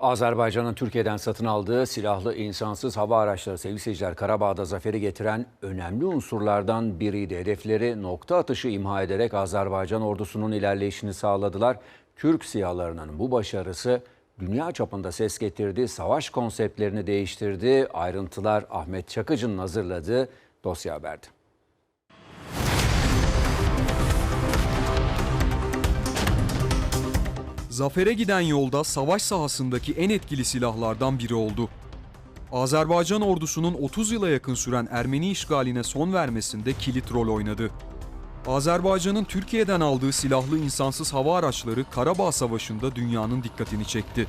Azerbaycan'ın Türkiye'den satın aldığı silahlı insansız hava araçları sevgili seyirciler Karabağ'da zaferi getiren önemli unsurlardan biriydi. Hedefleri nokta atışı imha ederek Azerbaycan ordusunun ilerleyişini sağladılar. Türk sihalarının bu başarısı dünya çapında ses getirdi, savaş konseptlerini değiştirdi. Ayrıntılar Ahmet Çakıcı'nın hazırladığı dosya haberde. Zafere giden yolda savaş sahasındaki en etkili silahlardan biri oldu. Azerbaycan ordusunun 30 yıla yakın süren Ermeni işgaline son vermesinde kilit rol oynadı. Azerbaycan'ın Türkiye'den aldığı silahlı insansız hava araçları Karabağ Savaşı'nda dünyanın dikkatini çekti.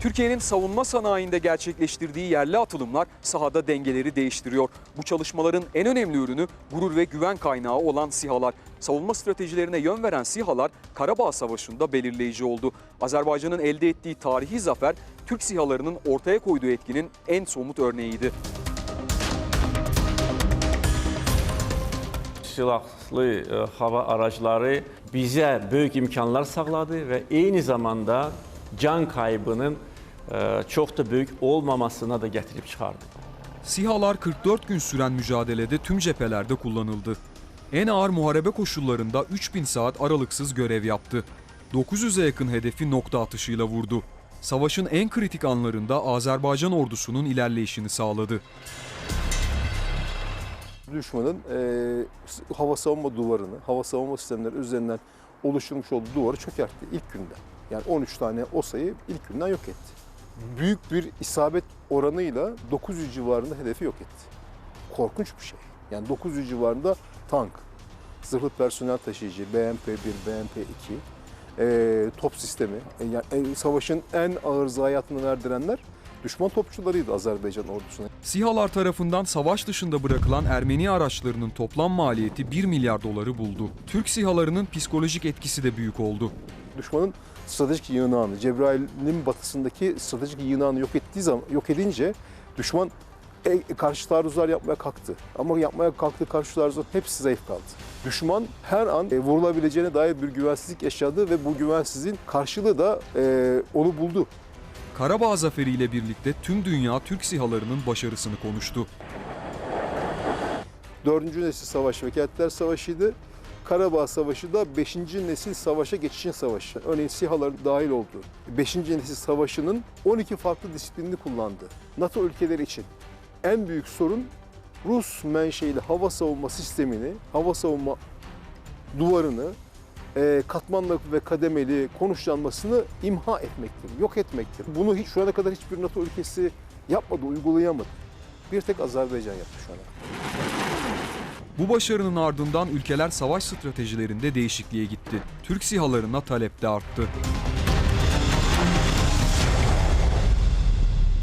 Türkiye'nin savunma sanayinde gerçekleştirdiği yerli atılımlar sahada dengeleri değiştiriyor. Bu çalışmaların en önemli ürünü gurur ve güven kaynağı olan SİHA'lar. Savunma stratejilerine yön veren SİHA'lar Karabağ Savaşı'nda belirleyici oldu. Azerbaycan'ın elde ettiği tarihi zafer Türk SİHA'larının ortaya koyduğu etkinin en somut örneğiydi. silahlı e, hava araçları bize büyük imkanlar sağladı ve aynı zamanda can kaybının e, çok da büyük olmamasına da getirip çıkardı. SİHA'lar 44 gün süren mücadelede tüm cephelerde kullanıldı. En ağır muharebe koşullarında 3000 saat aralıksız görev yaptı. 900'e yakın hedefi nokta atışıyla vurdu. Savaşın en kritik anlarında Azerbaycan ordusunun ilerleyişini sağladı. düşmanın e, hava savunma duvarını, hava savunma sistemleri üzerinden oluşturmuş olduğu duvarı çökertti ilk günden. Yani 13 tane OSA'yı ilk günden yok etti. Büyük bir isabet oranıyla 900 civarında hedefi yok etti. Korkunç bir şey. Yani 900 civarında tank, zırhlı personel taşıyıcı, BMP-1, BMP-2, e, top sistemi, e, yani, e, savaşın en ağır zayiatını verdirenler düşman topçularıydı Azerbaycan ordusuna. SİHA'lar tarafından savaş dışında bırakılan Ermeni araçlarının toplam maliyeti 1 milyar doları buldu. Türk SİHA'larının psikolojik etkisi de büyük oldu. düşmanın stratejik yığınağını, Cebrail'in batısındaki stratejik yığınağını yok ettiği zaman yok edince düşman e, karşı taarruzlar yapmaya kalktı. Ama yapmaya kalktığı karşı taarruzların hepsi zayıf kaldı. Düşman her an e, vurulabileceğine dair bir güvensizlik yaşadı ve bu güvensizliğin karşılığı da e, onu buldu. Karabağ zaferiyle birlikte tüm dünya Türk SİHA'larının başarısını konuştu. Dördüncü nesil savaş Vekaletler Savaşı'ydı. Karabağ Savaşı da 5. nesil savaşa geçişin savaşı. Örneğin SİHA'ların dahil olduğu 5. nesil savaşının 12 farklı disiplinini kullandı. NATO ülkeleri için en büyük sorun Rus menşeili hava savunma sistemini, hava savunma duvarını e, katmanlı ve kademeli konuşlanmasını imha etmektir, yok etmektir. Bunu hiç şu ana kadar hiçbir NATO ülkesi yapmadı, uygulayamadı. Bir tek Azerbaycan yaptı şu ana. Bu başarının ardından ülkeler savaş stratejilerinde değişikliğe gitti. Türk SİHA'larına talep de arttı.